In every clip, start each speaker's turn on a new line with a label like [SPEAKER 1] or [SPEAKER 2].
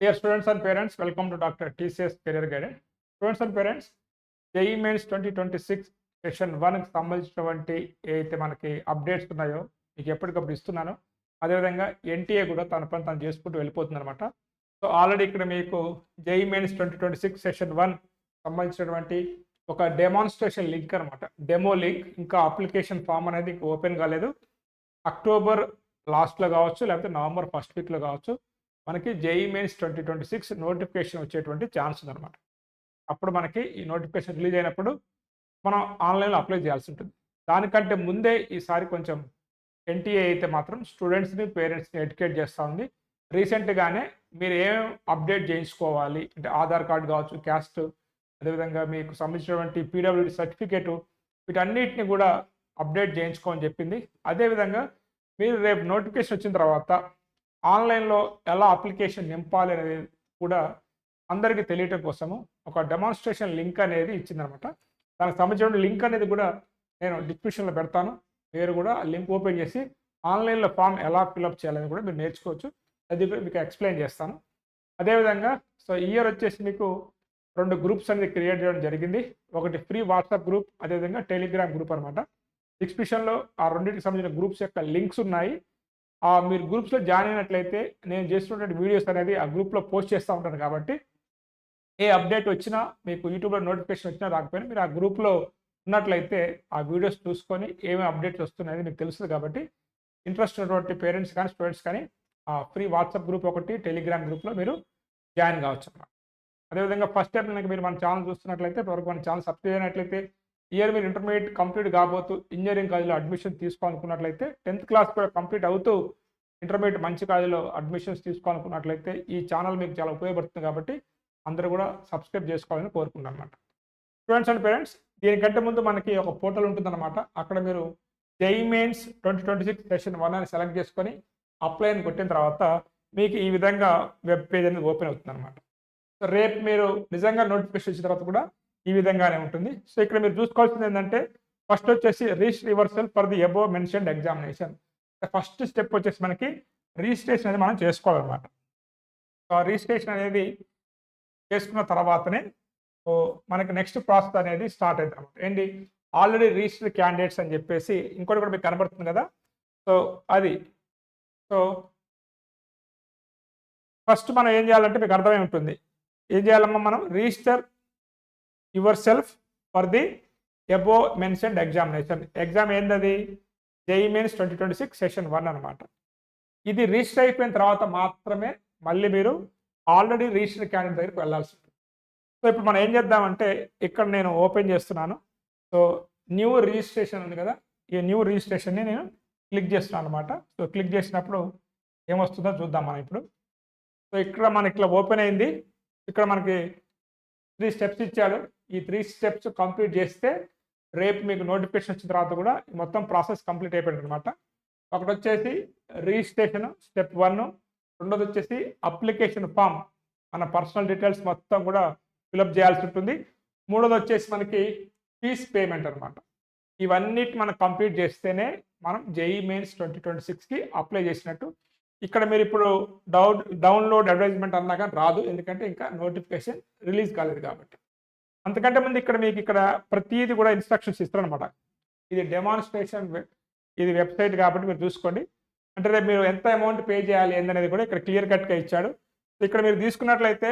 [SPEAKER 1] Dear students and parents welcome to doctor TCS career Guidance. Students and parents JEE mains twenty twenty six session వన్కి సంబంధించినటువంటి ఏదైతే మనకి updates ఉన్నాయో మీకు ఎప్పటికప్పుడు ఇస్తున్నాను. అదేవిధంగా ఎన్టీఏ కూడా తన పని తను చేసుకుంటూ వెళ్ళిపోతుంది అనమాట సో ఆల్రెడీ ఇక్కడ మీకు JEE mains twenty twenty six session one సంబంధించినటువంటి ఒక డెమాన్స్ట్రేషన్ లింక్ అనమాట డెమో లింక్ ఇంకా అప్లికేషన్ ఫామ్ అనేది ఓపెన్ కాలేదు. అక్టోబర్ లాస్ట్లో కావచ్చు లేకపోతే నవంబర్ ఫస్ట్ వీక్లో కావచ్చు. మనకి JEE mains twenty twenty six notification వచ్చేటువంటి ఛాన్స్ ఉందన్నమాట. అప్పుడు మనకి ఈ నోటిఫికేషన్ రిలీజ్ అయినప్పుడు మనం ఆన్లైన్లో అప్లై చేయాల్సి ఉంటుంది. దానికంటే ముందే ఈసారి కొంచెం ఎన్టీఏ అయితే మాత్రం స్టూడెంట్స్ని పేరెంట్స్ని ఎడ్యుకేట్ చేస్తూ ఉంది. రీసెంట్గానే మీరు ఏం అప్డేట్ చేయించుకోవాలి? అంటే ఆధార్ కార్డు కావచ్చు క్యాస్ట్ అదేవిధంగా మీకు సంబంధించినటువంటి పీడబ్ల్యూడి సర్టిఫికేటు వీటన్నిటిని కూడా అప్డేట్ చేయించుకోమని చెప్పింది. అదేవిధంగా మీరు రేపు నోటిఫికేషన్ వచ్చిన తర్వాత ఆన్లైన్లో ఎలా అప్లికేషన్ నింపాలి అనేది కూడా అందరికీ తెలియటం కోసము ఒక డెమాన్స్ట్రేషన్ లింక్ అనేది ఇచ్చిందనమాట. దానికి సంబంధించిన లింక్ అనేది కూడా నేను డిస్క్రిప్షన్లో పెడతాను. మీరు కూడా ఆ లింక్ ఓపెన్ చేసి ఆన్లైన్లో ఫామ్ ఎలా ఫిల్అప్ చేయాలని కూడా మీరు నేర్చుకోవచ్చు. అది కూడా మీకు ఎక్స్ప్లెయిన్ చేస్తాను. అదేవిధంగా సో ఇయర్ వచ్చేసి మీకు రెండు గ్రూప్స్ అనేది క్రియేట్ చేయడం జరిగింది. ఒకటి ఫ్రీ వాట్సాప్ గ్రూప్ అదేవిధంగా టెలిగ్రామ్ గ్రూప్ అనమాట. డిస్క్రిప్షన్లో ఆ రెండింటికి సంబంధించిన గ్రూప్స్ యొక్క లింక్స్ ఉన్నాయి. మీరు గ్రూప్స్లో జాయిన్ అయినట్లయితే నేను చేస్తున్నటువంటి వీడియోస్ అనేది ఆ గ్రూప్లో పోస్ట్ చేస్తూ ఉంటాను కాబట్టి ఏ అప్డేట్ వచ్చినా మీకు యూట్యూబ్లో నోటిఫికేషన్ వచ్చినా రాకపోయినా మీరు ఆ గ్రూప్లో ఉన్నట్లయితే ఆ వీడియోస్ చూసుకొని ఏమేమి అప్డేట్స్ వస్తున్నాయని మీకు తెలుస్తుంది కాబట్టి ఇంట్రెస్ట్ ఉన్నటువంటి పేరెంట్స్ కానీ స్టూడెంట్స్ కానీ ఆ ఫ్రీ వాట్సాప్ గ్రూప్ ఒకటి టెలిగ్రామ్ గ్రూప్లో మీరు జాయిన్ కావచ్చు అన్నమాట అదేవిధంగా ఫస్ట్ టైం కనుక మీరు మన ఛానల్ చూస్తున్నట్లయితే ఇప్పటివరకు మన ఛానల్ సబ్స్క్రైబ్ అయినట్లయితే ఇయర్ మీరు ఇంటర్మీడియట్ కంప్లీట్ కాబోతూ ఇంజనీరింగ్ కాలేజీలో అడ్మిషన్ తీసుకోవాలనుకున్నట్లయితే టెన్త్ క్లాస్ కూడా కంప్లీట్ అవుతూ ఇంటర్మీడియట్ మంచి కాలేజీలో అడ్మిషన్స్ తీసుకోవాలనుకున్నట్లయితే ఈ ఛానల్ మీకు చాలా ఉపయోగపడుతుంది కాబట్టి అందరూ కూడా సబ్స్క్రైబ్ చేసుకోవాలని కోరుకుంటాను అనమాట స్టూడెంట్స్ అండ్ పేరెంట్స్ దీనికంటే ముందు మనకి ఒక పోర్టల్ ఉంటుందన్నమాట. అక్కడ మీరు JEE mains twenty twenty six session one అని సెలెక్ట్ చేసుకొని అప్లై అని కొట్టిన తర్వాత మీకు ఈ విధంగా వెబ్ పేజ్ అనేది ఓపెన్ అవుతుంది అనమాట సో రేపు మీరు నిజంగా నోటిఫికేషన్ ఇచ్చిన తర్వాత కూడా ఈ విధంగానే ఉంటుంది. సో ఇక్కడ మీరు చూసుకోవాల్సింది ఏంటంటే ఫస్ట్ వచ్చేసి రీస్ reversal for the above mentioned examination. First step వచ్చేసి మనకి రిజిస్ట్రేషన్ అనేది మనం చేసుకోవాలన్నమాట. సో ఆ రిజిస్ట్రేషన్ అనేది చేసుకున్న తర్వాతనే మనకి నెక్స్ట్ ప్రాసెస్ అనేది స్టార్ట్ అవుతుంది అనమాట ఏంటి? ఆల్రెడీ రిజిస్టర్డ్ క్యాండిడేట్స్ అని చెప్పేసి ఇంకోటి కూడా మీకు కనబడుతుంది కదా? సో అది. సో ఫస్ట్ మనం ఏం చేయాలంటే మీకు అర్థమై ఉంటుంది. ఏం చేయాలమ్మా మనం? Register your self for the above mentioned examination exam ఏందది? JEE mains twenty twenty six session one అనమాట ఇది రిజిస్టర్ అయిపోయిన తర్వాత మాత్రమే మళ్ళీ మీరు ఆల్రెడీ రిజిస్టర్ క్యాండిడేట్ దగ్గరికి వెళ్ళాల్సి ఉంటుంది. సో ఇప్పుడు మనం ఏం చేద్దామంటే ఇక్కడ నేను ఓపెన్ చేస్తున్నాను. సో న్యూ రిజిస్ట్రేషన్ ఉంది కదా? ఈ న్యూ రిజిస్ట్రేషన్ని నేను క్లిక్ చేస్తున్నాను అనమాట సో క్లిక్ చేసినప్పుడు ఏమొస్తుందో చూద్దాం మనం ఇప్పుడు. సో ఇక్కడ మనకి ఇట్లా ఓపెన్ అయింది. ఇక్కడ మనకి త్రీ స్టెప్స్ ఇచ్చాడు. ఈ త్రీ స్టెప్స్ కంప్లీట్ చేస్తే రేపు మీకు నోటిఫికేషన్ వచ్చిన తర్వాత కూడా మొత్తం ప్రాసెస్ కంప్లీట్ అయిపోయింది అనమాట ఒకటి వచ్చేసి రిజిస్ట్రేషన్ స్టెప్ వన్ రెండోది వచ్చేసి అప్లికేషన్ ఫామ్ మన పర్సనల్ డీటెయిల్స్ మొత్తం కూడా ఫిలప్ చేయాల్సి ఉంటుంది. మూడోది వచ్చేసి మనకి ఫీజ్ పేమెంట్ అనమాట ఇవన్నిటి మనం కంప్లీట్ చేస్తేనే మనం జేఈ మెయిన్స్ ట్వంటీ ట్వంటీ సిక్స్కి అప్లై చేసినట్టు. ఇక్కడ మీరు ఇప్పుడు డౌన్ డౌన్లోడ్ అడ్వర్టైజ్మెంట్ అన్నా కానీ రాదు. ఎందుకంటే ఇంకా నోటిఫికేషన్ రిలీజ్ కాలేదు కాబట్టి. అంతకంటే ముందు ఇక్కడ మీకు ఇక్కడ ప్రతిదీ కూడా ఇన్స్ట్రక్షన్స్ ఇస్తారనమాట ఇది డెమాన్స్ట్రేషన్ ఇది వెబ్సైట్ కాబట్టి మీరు చూసుకోండి. అంటే రేపు మీరు ఎంత అమౌంట్ పే చేయాలి ఏందనేది కూడా ఇక్కడ క్లియర్ కట్గా ఇచ్చాడు. ఇక్కడ మీరు తీసుకున్నట్లయితే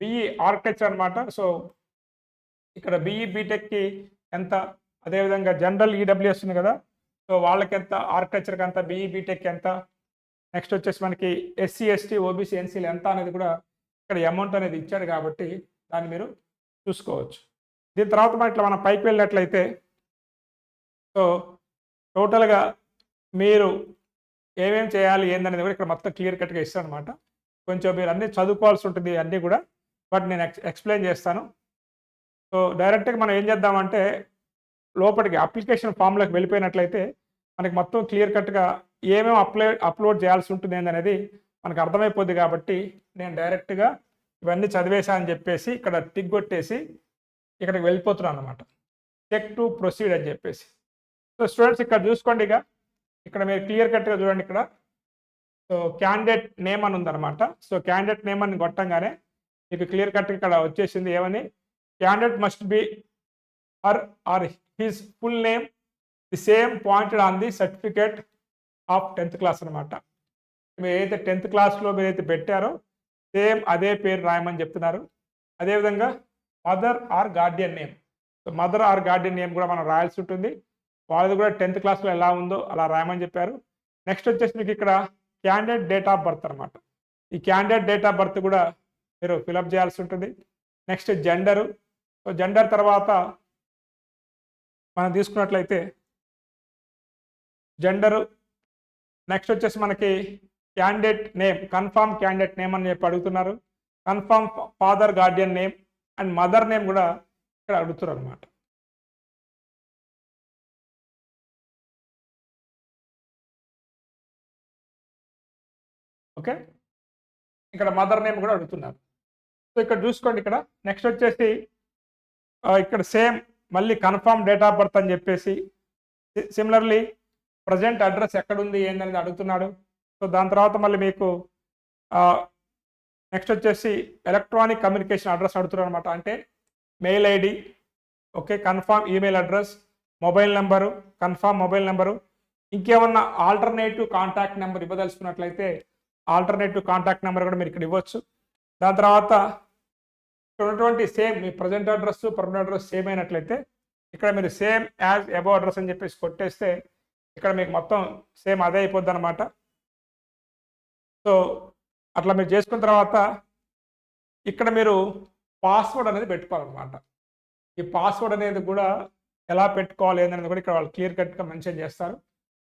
[SPEAKER 1] బిఈ ఆర్కిటెక్చర్ అనమాట సో ఇక్కడ బిఈ బీటెక్కి ఎంత అదేవిధంగా జనరల్ ఈడబ్ల్యూ ఉంది కదా. సో వాళ్ళకి ఎంత ఆర్కిటెక్చర్కి ఎంత బిఈ బీటెక్ ఎంత. నెక్స్ట్ వచ్చేసి మనకి ఎస్సీ ఎస్టీ ఓబీసీ ఎన్సీలు ఎంత అనేది కూడా ఇక్కడ అమౌంట్ అనేది ఇచ్చాడు కాబట్టి దాన్ని మీరు చూసుకోవచ్చు. దీని తర్వాత మనం ఇట్లా మనం పైకి వెళ్ళినట్లయితే సో టోటల్గా మీరు ఏమేం చేయాలి ఏందనేది కూడా ఇక్కడ మొత్తం క్లియర్ కట్గా ఇస్తాను అనమాట కొంచెం మీరు అన్నీ చదువుకోవాల్సి ఉంటుంది అన్నీ కూడా బట్ నేను ఎక్స్ ఎక్స్ప్లెయిన్ చేస్తాను. సో డైరెక్ట్గా మనం ఏం చేద్దామంటే లోపలికి అప్లికేషన్ ఫామ్లోకి వెళ్ళిపోయినట్లయితే మనకి మొత్తం క్లియర్ కట్గా ఏమేమి అప్లై అప్లోడ్ చేయాల్సి ఉంటుంది అనేది మనకు అర్థమైపోద్ది కాబట్టి నేను డైరెక్ట్గా ఇవన్నీ చదివేశా అని చెప్పేసి ఇక్కడ టిక్ కొట్టేసి ఇక్కడికి వెళ్ళిపోతున్నాను అనమాట చెక్ టు ప్రొసీడ్ అని చెప్పేసి. సో స్టూడెంట్స్ ఇక్కడ చూసుకోండి ఇక. ఇక్కడ మీరు క్లియర్ కట్గా చూడండి ఇక్కడ. సో క్యాండిడేట్ నేమ్ అని ఉందన్నమాట. సో క్యాండిడేట్ నేమ్ అని కొట్టంగానే మీకు క్లియర్ కట్ ఇక్కడ వచ్చేసింది ఏమని? Candidate must be or or his full name the same pointed on the certificate of tenth class అనమాట మీరు ఏదైతే టెన్త్ క్లాస్లో మీరు అయితే పెట్టారో సేమ్ అదే పేరు రాయమని చెప్తున్నారు. అదేవిధంగా mother or guardian name. So mother or guardian name కూడా మనం రాయాల్సి ఉంటుంది. వాళ్ళది కూడా టెన్త్ క్లాస్లో ఎలా ఉందో అలా రాయమని చెప్పారు. నెక్స్ట్ వచ్చేసి మీకు ఇక్కడ క్యాండిడేట్ డేట్ ఆఫ్ బర్త్ అనమాట ఈ క్యాండిడేట్ డేట్ ఆఫ్ బర్త్ కూడా మీరు ఫిలప్ చేయాల్సి ఉంటుంది. Next gender. సో జెండర్ తర్వాత మనం తీసుకున్నట్లయితే జెండరు. నెక్స్ట్ వచ్చేసి మనకి candidate name confirm candidate name అని చెప్పి అడుగుతున్నారు. Confirm father guardian name and mother name కూడా ఇక్కడ అడుగుతున్నారు అనమాట ఓకే ఇక్కడ మదర్ నేమ్ కూడా అడుగుతున్నారు. సో ఇక్కడ చూసుకోండి ఇక్కడ. నెక్స్ట్ వచ్చేసి ఇక్కడ సేమ్ మళ్ళీ కన్ఫామ్ డేట్ ఆఫ్ బర్త్ అని చెప్పేసి సిమిలర్లీ ప్రజెంట్ అడ్రస్ ఎక్కడుంది ఏందనేది అడుగుతున్నాడు. సో దాని తర్వాత మళ్ళీ మీకు నెక్స్ట్ వచ్చేసి ఎలక్ట్రానిక్ కమ్యూనికేషన్ అడ్రస్ అడుగుతున్నారు అనమాట అంటే mail ID okay confirm email address mobile number confirm mobile number ఇంకేమన్నా ఆల్టర్నేటివ్ కాంటాక్ట్ నెంబర్ ఇవ్వదలుచుకున్నట్లయితే ఆల్టర్నేటివ్ కాంటాక్ట్ నెంబర్ కూడా మీరు ఇక్కడ ఇవ్వచ్చు. దాని తర్వాత ఇక్కడ ఉన్నటువంటి సేమ్ మీ present address permanent address same అయినట్లయితే ఇక్కడ మీరు సేమ్ యాజ్ అబౌ అడ్రస్ అని చెప్పేసి కొట్టేస్తే ఇక్కడ మీకు మొత్తం సేమ్ అదే అయిపోద్ది అనమాట సో అట్లా మీరు చేసుకున్న తర్వాత ఇక్కడ మీరు పాస్వర్డ్ అనేది పెట్టుకోవాలన్నమాట. ఈ పాస్వర్డ్ అనేది కూడా ఎలా పెట్టుకోవాలి ఏందనేది కూడా ఇక్కడ వాళ్ళు క్లియర్ కట్గా మెన్షన్ చేస్తారు.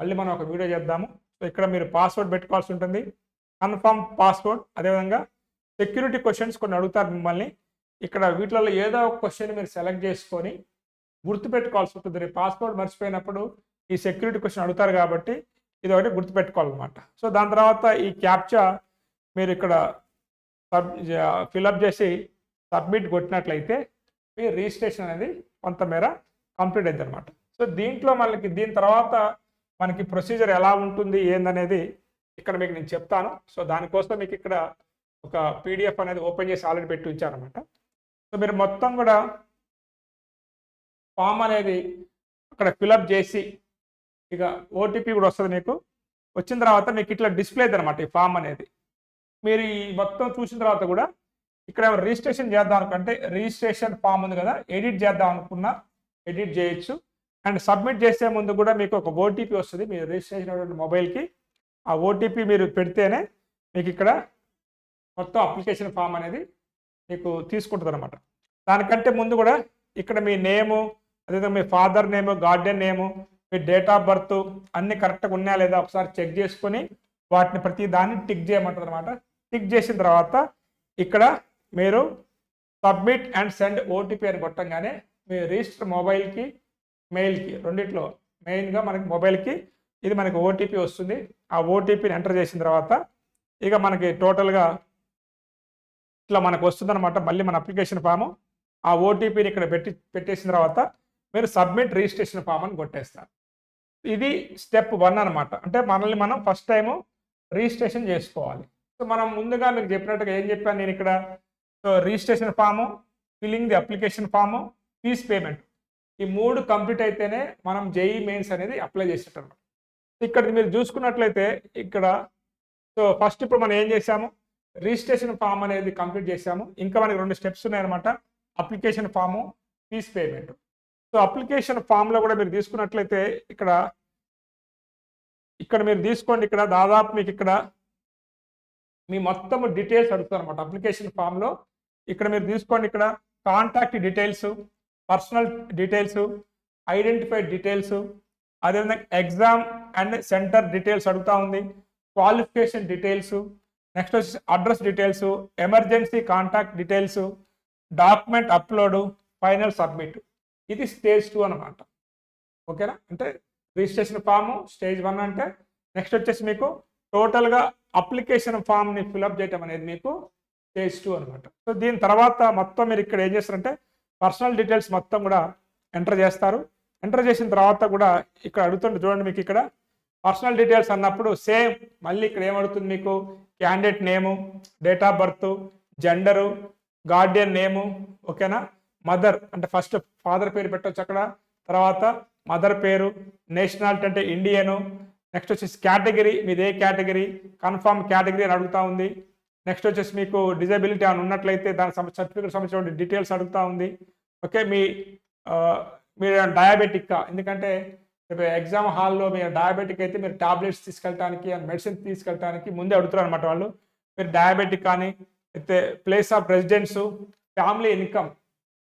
[SPEAKER 1] మళ్ళీ మనం ఒక వీడియో చేద్దాము. సో ఇక్కడ మీరు పాస్వర్డ్ పెట్టుకోవాల్సి ఉంటుంది. కన్ఫర్మ్ పాస్వర్డ్ అదేవిధంగా సెక్యూరిటీ క్వశ్చన్స్ కొన్ని అడుగుతారు మిమ్మల్ని. ఇక్కడ వీటిలలో ఏదో ఒక క్వశ్చన్ మీరు సెలెక్ట్ చేసుకొని గుర్తుపెట్టుకోవాల్సి ఉంటుంది. రేపు పాస్వర్డ్ మర్చిపోయినప్పుడు ఈ సెక్యూరిటీ క్వశ్చన్ అడుగుతారు కాబట్టి ఇది ఒకటి గుర్తుపెట్టుకోవాలన్నమాట. సో దాని తర్వాత ఈ క్యాప్చా మీరు ఇక్కడ సబ్ ఫిలప్ చేసి సబ్మిట్ కొట్టినట్లయితే మీ రిజిస్ట్రేషన్ అనేది కొంతమేర కంప్లీట్ అయింది అనమాట సో దీంట్లో మనకి దీని తర్వాత మనకి ప్రొసీజర్ ఎలా ఉంటుంది ఏందనేది ఇక్కడ మీకు నేను చెప్తాను. సో దానికోసం మీకు ఇక్కడ ఒక పీడిఎఫ్ అనేది ఓపెన్ చేసి ఆల్రెడీ పెట్టి ఉంచారనమాట సో మీరు మొత్తం కూడా ఫామ్ అనేది అక్కడ ఫిలప్ చేసి ఇక ఓటీపీ కూడా వస్తుంది మీకు వచ్చిన తర్వాత మీకు ఇట్లా డిస్ప్లే అనమాట ఈ ఫామ్ అనేది. మీరు ఈ మొత్తం చూసిన తర్వాత కూడా ఇక్కడ రిజిస్ట్రేషన్ చేద్దాం అనుకుంటే రిజిస్ట్రేషన్ ఫామ్ ఉంది కదా ఎడిట్ చేద్దాం అనుకున్నా ఎడిట్ చేయొచ్చు. అండ్ సబ్మిట్ చేసే ముందు కూడా మీకు ఒక ఓటీపీ వస్తుంది మీరు రిజిస్ట్రేషన్ అయినటువంటి మొబైల్కి ఆ ఓటీపీ మీరు పెడితేనే మీకు ఇక్కడ మొత్తం అప్లికేషన్ ఫామ్ అనేది మీకు తీసుకుంటుంది అనమాట దానికంటే ముందు కూడా ఇక్కడ మీ నేము అదేవిధంగా మీ ఫాదర్ నేము గార్డెన్ నేము మీ డేట్ ఆఫ్ బర్త్ అన్ని కరెక్ట్గా ఉన్నాయా లేదా ఒకసారి చెక్ చేసుకొని వాటిని ప్రతి దాన్ని టిక్ చేయమంటుంది అనమాట టిక్ చేసిన తర్వాత ఇక్కడ మీరు సబ్మిట్ అండ్ సెండ్ ఓటీపీ అని కొట్టంగానే మీ రిజిస్టర్ మొబైల్కి మెయిల్కి రెండిట్లో మెయిన్గా మనకి మొబైల్కి ఇది మనకి ఓటీపీ వస్తుంది. ఆ ఓటీపీని ఎంటర్ చేసిన తర్వాత ఇక మనకి టోటల్గా ఇట్లా మనకు వస్తుందన్నమాట. మళ్ళీ మన అప్లికేషన్ ఫాము ఆ ఓటీపీని ఇక్కడ పెట్టి పెట్టేసిన తర్వాత మీరు సబ్మిట్ రిజిస్ట్రేషన్ ఫామ్ అని కొట్టేస్తారు. ఇది స్టెప్ వన్ అనమాట అంటే మనల్ని మనం ఫస్ట్ టైము రిజిస్ట్రేషన్ చేసుకోవాలి. సో మనం ముందుగా మీకు చెప్పినట్టుగా ఏం చెప్పాను నేను ఇక్కడ? So registration form filling the application form fees payment ఈ మూడు కంప్లీట్ అయితేనే మనం జేఈ మెయిన్స్ అనేది అప్లై చేసేటం ఇక్కడ మీరు చూసుకున్నట్లయితే ఇక్కడ సో ఫస్ట్ ఇప్పుడు మనం ఏం చేసాము రిజిస్ట్రేషన్ ఫామ్ అనేది కంప్లీట్ చేసాము ఇంకా మనకి రెండు స్టెప్స్ ఉన్నాయన్నమాట. Application form fees payment so application ఫామ్లో కూడా మీరు తీసుకున్నట్లయితే ఇక్కడ ఇక్కడ మీరు తీసుకోండి. ఇక్కడ దాదాపు మీకు ఇక్కడ మీ మొత్తం డీటెయిల్స్ అడుగుతారు అనమాట అప్లికేషన్ ఫామ్లో ఇక్కడ మీరు తీసుకోండి. ఇక్కడ contact details personal details identified details అదేవిధంగా ఎగ్జామ్ అండ్ సెంటర్ డీటెయిల్స్ అడుగుతా ఉంది. క్వాలిఫికేషన్ డీటెయిల్స్ నెక్స్ట్ వచ్చి address details emergency contact details document upload final submit. ఇది స్టేజ్ టూ అనమాట ఓకేనా? అంటే రిజిస్ట్రేషన్ ఫామ్ స్టేజ్ వన్ అంటే నెక్స్ట్ వచ్చేసి మీకు టోటల్గా అప్లికేషన్ ఫామ్ని ఫిలప్ చేయటం అనేది మీకు స్టేజ్ టూ అనమాట సో దీని తర్వాత మొత్తం మీరు ఇక్కడ ఏం చేస్తారంటే పర్సనల్ డీటెయిల్స్ మొత్తం కూడా ఎంటర్ చేస్తారు. ఎంటర్ చేసిన తర్వాత కూడా ఇక్కడ అడుగుతుంటే చూడండి మీకు ఇక్కడ పర్సనల్ డీటెయిల్స్ అన్నప్పుడు సేమ్ మళ్ళీ ఇక్కడ ఏమడుతుంది మీకు candidate name date of birth gender guardian name ఓకేనా? మదర్ అంటే ఫస్ట్ ఫాదర్ పేరు పెట్టొచ్చు అక్కడ. తర్వాత మదర్ పేరు నేషనాలిటీ అంటే ఇండియను. నెక్స్ట్ వచ్చేసి కేటగిరీ మీది ఏ కేటగిరీ? కన్ఫర్మ్ కేటగిరీ అని అడుగుతా ఉంది. నెక్స్ట్ వచ్చేసి మీకు డిజబిలిటీ అని ఉన్నట్లయితే దాని సర్టిఫికేట్ సంబంధించిన డీటెయిల్స్ అడుగుతూ ఉంది. ఓకే మీ మీరు డయాబెటిక్ ఎందుకంటే రేపు ఎగ్జామ్ హాల్లో మీరు డయాబెటిక్ అయితే మీరు టాబ్లెట్స్ తీసుకెళ్ళడానికి మెడిసిన్ తీసుకెళ్ళడానికి ముందే అడుగుతారు అనమాట వాళ్ళు. మీరు డయాబెటిక్ కానీ అయితే place of residence family income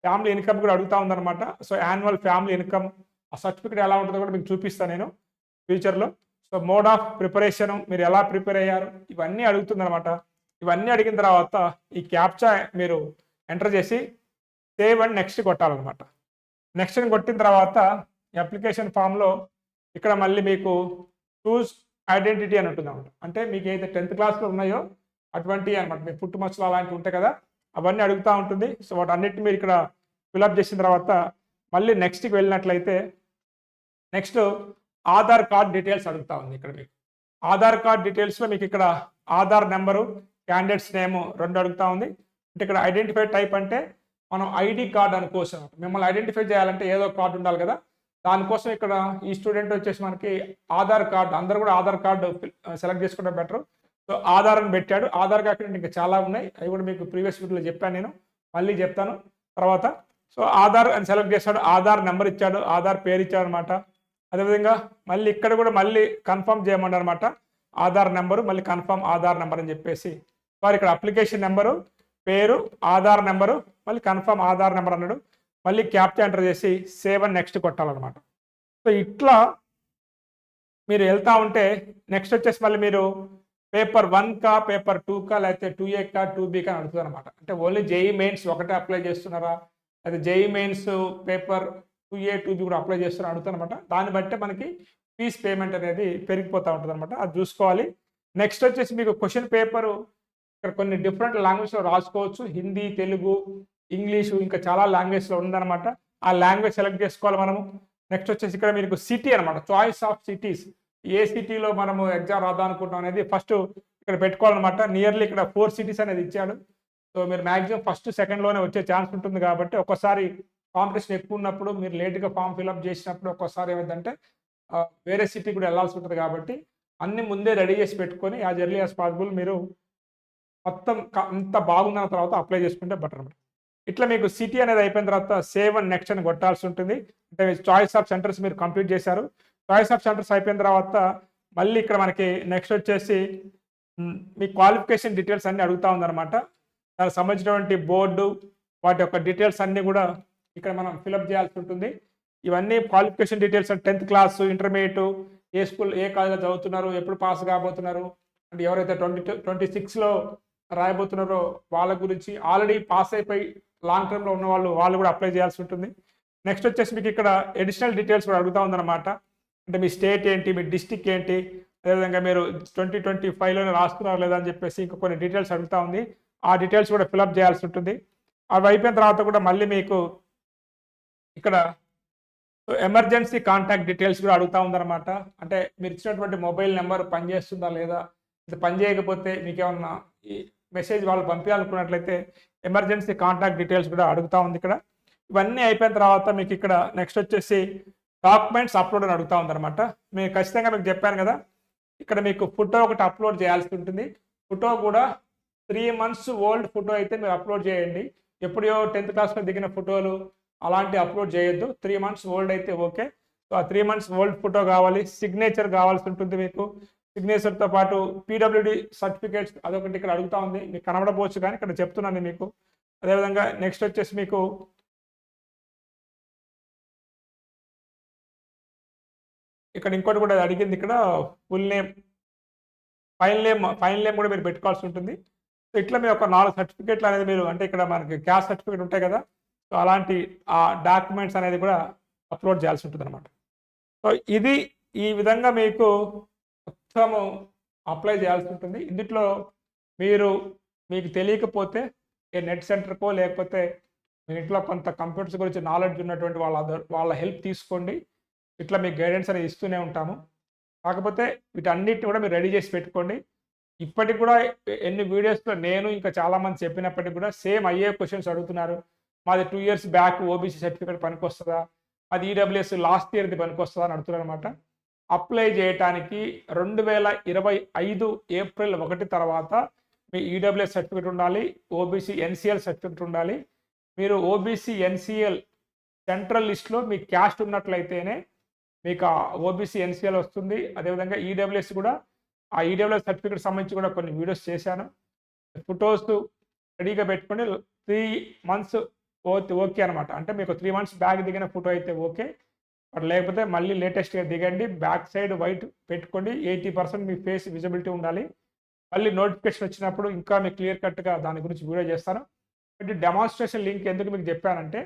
[SPEAKER 1] family income కూడా అడుగుతా ఉందన్నమాట. సో యాన్యువల్ ఫ్యామిలీ ఇన్కమ్ ఆ సర్టిఫికేట్ ఎలా ఉంటుందో కూడా మీకు చూపిస్తాను నేను ఫ్యూచర్లో సో మోడ్ ఆఫ్ ప్రిపరేషన్ మీరు ఎలా ప్రిపేర్ అయ్యారు ఇవన్నీ అడుగుతుందన్నమాట. ఇవన్నీ అడిగిన తర్వాత ఈ క్యాప్చా మీరు ఎంటర్ చేసి సేవ్ అండ్ నెక్స్ట్ కొట్టాలన్నమాట. నెక్స్ట్ కొట్టిన తర్వాత అప్లికేషన్ ఫామ్లో ఇక్కడ మళ్ళీ మీకు చూస్ ఐడెంటిటీ అని ఉంటుంది అనమాట అంటే మీకు ఏదైతే టెన్త్ క్లాస్లో ఉన్నాయో అటువంటి అనమాట మీ పుట్టుమచ్చలు అలాంటివి ఉంటాయి కదా అవన్నీ అడుగుతూ ఉంటుంది. సో వాటి అన్నిటిని మీరు ఇక్కడ ఫిలప్ చేసిన తర్వాత మళ్ళీ నెక్స్ట్కి వెళ్ళినట్లయితే నెక్స్ట్ ఆధార్ కార్డ్ డీటెయిల్స్ అడుగుతా ఉంది ఇక్కడ మీకు. ఆధార్ కార్డ్ డీటెయిల్స్లో మీకు ఇక్కడ ఆధార్ నెంబరు క్యాండిడేట్స్ నేమ్ రెండు అడుగుతా ఉంది. అంటే ఇక్కడ ఐడెంటిఫై టైప్ అంటే మనం ఐడి కార్డ్ అనుకోవచ్చు. అన్నమాట. మిమ్మల్ని ఐడెంటిఫై చేయాలంటే ఏదో కార్డు ఉండాలి కదా. దానికోసం ఇక్కడ ఈ స్టూడెంట్ వచ్చేసి మనకి ఆధార్ కార్డు అందరూ కూడా ఆధార్ కార్డు సెలెక్ట్ చేసుకుంటే బెటర్ సో ఆధార్ అని పెట్టాడు. ఆధార్ కాకుండా ఇంకా చాలా ఉన్నాయి. అవి కూడా మీకు ప్రీవియస్ వీడియోలో చెప్పాను నేను. మళ్ళీ చెప్తాను తర్వాత. సో ఆధార్ అని సెలెక్ట్ చేశాడు. ఆధార్ నెంబర్ ఇచ్చాడు. ఆధార్ పేరు ఇచ్చాడు అనమాట అదేవిధంగా మళ్ళీ ఇక్కడ కూడా మళ్ళీ కన్ఫర్మ్ చేయమన్నాడు అనమాట ఆధార్ నెంబరు మళ్ళీ కన్ఫర్మ్ ఆధార్ నెంబర్ అని చెప్పేసి. వారు ఇక్కడ అప్లికేషన్ నెంబరు పేరు ఆధార్ నెంబరు మళ్ళీ కన్ఫర్మ్ ఆధార్ నెంబర్ అన్నాడు. మళ్ళీ క్యాప్చా ఎంటర్ చేసి సేవ్ అని నెక్స్ట్ కొట్టాలన్నమాట. సో ఇట్లా మీరు వెళ్తా ఉంటే నెక్స్ట్ వచ్చేసి మళ్ళీ మీరు పేపర్ వన్ కా పేపర్ టూ కా లేకపోతే టూ ఏ కా టూ బీ కా అడుగుతుంది అనమాట అంటే ఓన్లీ జేఈ మెయిన్స్ ఒకటే అప్లై చేస్తున్నారా? అయితే JEE mains paper two A two B కూడా అప్లై చేస్తున్నారా అడుగుతుంది అనమాట దాన్ని బట్టే మనకి ఫీజ్ పేమెంట్ అనేది పెరిగిపోతూ ఉంటుంది అనమాట అది చూసుకోవాలి. నెక్స్ట్ వచ్చేసి మీకు క్వశ్చన్ పేపరు ఇక్కడ కొన్ని డిఫరెంట్ లాంగ్వేజ్లో రాసుకోవచ్చు. హిందీ తెలుగు ఇంగ్లీషు ఇంకా చాలా లాంగ్వేజ్లో ఉందన్నమాట. ఆ లాంగ్వేజ్ సెలెక్ట్ చేసుకోవాలి మనము. నెక్స్ట్ వచ్చేసి ఇక్కడ మీకు సిటీ అనమాట చాయిస్ ఆఫ్ సిటీస్. ఏ సిటీలో మనము ఎగ్జామ్ రాద్దాం అనుకుంటాం అనేది ఫస్ట్ ఇక్కడ పెట్టుకోవాలన్నమాట. నియర్లీ ఇక్కడ ఫోర్ సిటీస్ అనేది ఇచ్చాడు. సో మీరు మ్యాక్సిమం ఫస్ట్ సెకండ్లోనే వచ్చే ఛాన్స్ ఉంటుంది కాబట్టి ఒక్కసారి కాంపిటీషన్ ఎక్కువ ఉన్నప్పుడు మీరు లేట్గా ఫామ్ ఫిల్అప్ చేసినప్పుడు ఒక్కోసారి ఏమైందంటే వేరే సిటీ కూడా వెళ్ళాల్సి ఉంటుంది కాబట్టి అన్ని ముందే రెడీ చేసి పెట్టుకొని యాజ్ ఎర్లీ యాజ్ పాసిబుల్ మీరు మొత్తం అంత బాగుందన్న తర్వాత అప్లై చేసుకుంటే బెటర్ అనమాట ఇట్లా మీకు సిటీ అనేది అయిపోయిన తర్వాత సేవ్ అండ్ నెక్స్ట్ అని కొట్టాల్సి ఉంటుంది. అంటే చాయిస్ ఆఫ్ సెంటర్స్ మీరు కంప్లీట్ చేశారు. చాయిస్ ఆఫ్ సెంటర్స్ అయిపోయిన తర్వాత మళ్ళీ ఇక్కడ మనకి నెక్స్ట్ వచ్చేసి మీ క్వాలిఫికేషన్ డీటెయిల్స్ అన్ని అడుగుతా ఉందన్నమాట. దానికి సంబంధించినటువంటి బోర్డు వాటి యొక్క డీటెయిల్స్ అన్నీ కూడా ఇక్కడ మనం ఫిలప్ చేయాల్సి ఉంటుంది. ఇవన్నీ qualification details tenth class intermediate ఏ స్కూల్ ఏ కాలేజ్లో చదువుతున్నారు ఎప్పుడు పాస్ కాబోతున్నారు అంటే ఎవరైతే ట్వంటీ ట్వంటీ సిక్స్లో రాయబోతున్నారో వాళ్ళ గురించి ఆల్రెడీ పాస్ అయిపోయి లాంగ్ టర్మ్లో ఉన్న వాళ్ళు వాళ్ళు కూడా అప్లై చేయాల్సి ఉంటుంది. నెక్స్ట్ వచ్చేసి మీకు ఇక్కడ అడిషనల్ డీటెయిల్స్ కూడా అడుగుతా ఉందన్నమాట. అంటే మీ స్టేట్ ఏంటి మీ డిస్టిక్ ఏంటి అదేవిధంగా మీరు ట్వంటీ ట్వంటీ ఫైవ్లోనే రాస్తున్నారు లేదా అని చెప్పేసి ఇంకా కొన్ని డీటెయిల్స్ అడుగుతా ఉంది. ఆ డీటెయిల్స్ కూడా ఫిలప్ చేయాల్సి ఉంటుంది. అవి అయిపోయిన తర్వాత కూడా మళ్ళీ మీకు ఇక్కడ ఎమర్జెన్సీ కాంటాక్ట్ డీటెయిల్స్ కూడా అడుగుతా ఉందన్నమాట. అంటే మీరు ఇచ్చినటువంటి మొబైల్ నెంబర్ పనిచేస్తుందా లేదా ఇది మీకేమన్నా మీకు ఏమన్నా ఈ మెసేజ్ వాళ్ళు పంపించాలనుకున్నట్లయితే ఎమర్జెన్సీ కాంటాక్ట్ డీటెయిల్స్ కూడా అడుగుతా ఉంది ఇక్కడ. ఇవన్నీ అయిపోయిన తర్వాత మీకు ఇక్కడ నెక్స్ట్ వచ్చేసి డాక్యుమెంట్స్ అప్లోడ్ అని అడుగుతా ఉందన్నమాట. మీరు ఖచ్చితంగా మీకు చెప్పాను కదా ఇక్కడ మీకు ఫోటో ఒకటి అప్లోడ్ చేయాల్సి ఉంటుంది. ఫోటో కూడా త్రీ మంత్స్ ఓల్డ్ ఫోటో అయితే మీరు అప్లోడ్ చేయండి. ఎప్పుడో టెన్త్ క్లాస్లో దిగిన ఫోటోలు అలాంటి అప్లోడ్ చేయొద్దు. త్రీ మంత్స్ ఓల్డ్ అయితే ఓకే. సో ఆ త్రీ మంత్స్ ఓల్డ్ ఫోటో కావాలి సిగ్నేచర్ కావాల్సి ఉంటుంది మీకు. సిగ్నేచర్తో పాటు పీడబ్ల్యూడి సర్టిఫికేట్స్ అదొకటి ఇక్కడ అడుగుతా ఉంది. మీకు కనబడపోవచ్చు కానీ ఇక్కడ చెప్తున్నాను మీకు. అదేవిధంగా నెక్స్ట్ వచ్చేసి మీకు ఇక్కడ ఇంకోటి కూడా అడిగింది ఇక్కడ full name file name file name కూడా మీరు పెట్టుకోవాల్సి ఉంటుంది. సో ఇట్లా మీ ఒక నాలుగు సర్టిఫికేట్లు అనేది మీరు అంటే ఇక్కడ మనకి క్యాష్ సర్టిఫికేట్ ఉంటాయి కదా సో అలాంటి ఆ డాక్యుమెంట్స్ అనేది కూడా అప్లోడ్ చేయాల్సి ఉంటుంది అనమాట సో ఇది ఈ విధంగా మీకు మొత్తము అప్లై చేయాల్సి ఉంటుంది. ఇందులో మీరు మీకు తెలియకపోతే ఏ నెట్ సెంటర్కో లేకపోతే మీ ఇంట్లో కొంత కంప్యూటర్స్ గురించి నాలెడ్జ్ ఉన్నటువంటి వాళ్ళ వాళ్ళ హెల్ప్ తీసుకోండి. ఇట్లా మీకు గైడెన్స్ అనేది ఇస్తూనే ఉంటాము. కాకపోతే వీటన్నిటిని కూడా మీరు రెడీ చేసి పెట్టుకోండి. ఇప్పటికి కూడా ఎన్ని వీడియోస్లో నేను ఇంకా చాలామంది చెప్పినప్పటికీ కూడా సేమ్ అయ్యే క్వశ్చన్స్ అడుగుతున్నారు. మాది two years back OBC certificate పనికొస్తుందా? అది ఈడబ్ల్యూఎస్ లాస్ట్ ఇయర్ది పనికొస్తుందా అని అడుగుతున్నారు అనమాట అప్లై చేయటానికి రెండు వేల ఇరవై ఐదు ఏప్రిల్ ఒకటి తర్వాత మీ ఈడబ్ల్యూఎస్ సర్టిఫికేట్ ఉండాలి ఓబీసీ ఎన్సిఎల్ సర్టిఫికేట్ ఉండాలి. మీరు ఓబీసీ ఎన్సిఎల్ సెంట్రల్ లిస్ట్లో మీ క్యాస్ట్ ఉన్నట్లయితేనే మీకు ఆ ఓబీసీ ఎన్సీఎల్ వస్తుంది. అదేవిధంగా ఈడబ్ల్యూఎస్ కూడా ఆ ఈడబ్ల్యూఎస్ సర్టిఫికేట్ సంబంధించి కూడా కొన్ని వీడియోస్ చేశాను. ఫొటోస్ రెడీగా పెట్టుకొని త్రీ మంత్స్ ఓకే ఓకే అనమాట అంటే మీకు త్రీ మంత్స్ బ్యాగ్ దిగిన ఫోటో అయితే ఓకే. బట్ లేకపోతే మళ్ళీ లేటెస్ట్గా దిగండి. బ్యాక్ సైడ్ వైట్ పెట్టుకోండి. ఎయిటీ పర్సెంట్ మీ ఫేస్ విజిబిలిటీ ఉండాలి. మళ్ళీ నోటిఫికేషన్ వచ్చినప్పుడు ఇంకా మీకు క్లియర్ కట్గా దాని గురించి వీడియో చేస్తాను. బట్ డెమాన్స్ట్రేషన్ లింక్ ఎందుకు మీకు చెప్పానంటే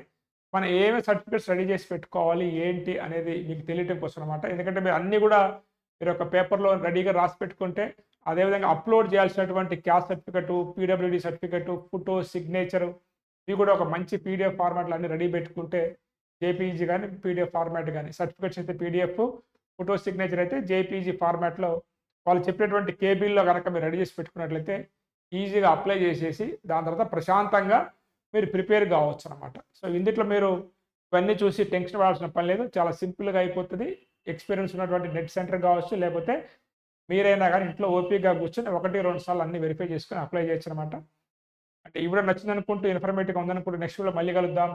[SPEAKER 1] మనం ఏమేమి సర్టిఫికేట్స్ రెడీ చేసి పెట్టుకోవాలి ఏంటి అనేది మీకు తెలియటం కోసం అనమాట ఎందుకంటే మీరు అన్నీ కూడా మీరు ఒక పేపర్లో రెడీగా రాసి పెట్టుకుంటే అదేవిధంగా అప్లోడ్ చేయాల్సినటువంటి caste certificate PWD certificate photo signature ఇవి కూడా ఒక మంచి పీడిఎఫ్ ఫార్మాట్లో అన్ని రెడీ పెట్టుకుంటే జేపీజీ కానీ పీడిఎఫ్ ఫార్మాట్ కానీ సర్టిఫికేట్స్ అయితే పీడిఎఫ్ ఫోటో సిగ్నేచర్ అయితే జేపీజీ ఫార్మాట్లో వాళ్ళు చెప్పినటువంటి కేబీల్లో కనుక మీరు రెడీ చేసి పెట్టుకున్నట్లయితే ఈజీగా అప్లై చేసేసి దాని తర్వాత ప్రశాంతంగా మీరు ప్రిపేర్ కావచ్చు అనమాట సో ఇందుట్లో మీరు ఇవన్నీ చూసి టెన్షన్ పడాల్సిన పని లేదు. చాలా సింపుల్గా అయిపోతుంది. ఎక్స్పీరియన్స్ ఉన్నటువంటి నెట్ సెంటర్ కావచ్చు లేకపోతే మీరైనా కానీ ఇంట్లో ఓపీగా కూర్చొని ఒకటి రెండు సార్లు అన్ని వెరిఫై చేసుకుని అప్లై చేయొచ్చు అనమాట అంటే ఈ నచ్చిందనుకుంటూ నచ్చింది అనుకుంటూ ఇన్ఫర్మేటివ్గా ఉందనుకుంటూ నెక్స్ట్ వీడియో మళ్ళీ కలుద్దాం.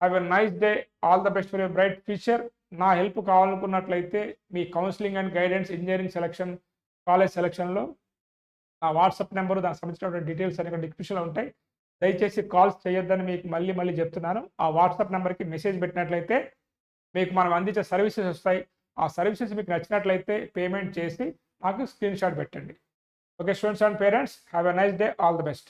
[SPEAKER 1] Have a nice day all the best for your bright future నా హెల్ప్ కావాలనుకున్నట్లయితే మీ counselling and guidance engineering selection college సెలక్షన్లో నా వాట్సాప్ నెంబర్ దానికి సంబంధించినటువంటి డీటెయిల్స్ అనేవి డిస్క్రిప్షన్లో ఉంటాయి. దయచేసి కాల్స్ చేయొద్దని మీకు మళ్ళీ మళ్ళీ చెప్తున్నాను. ఆ వాట్సాప్ నెంబర్కి మెసేజ్ పెట్టినట్లయితే మీకు మనం అందించే సర్వీసెస్ వస్తాయి. ఆ సర్వీసెస్ మీకు నచ్చినట్లయితే పేమెంట్ చేసి మాకు స్క్రీన్ షాట్ పెట్టండి. Okay students and parents have a nice day all the best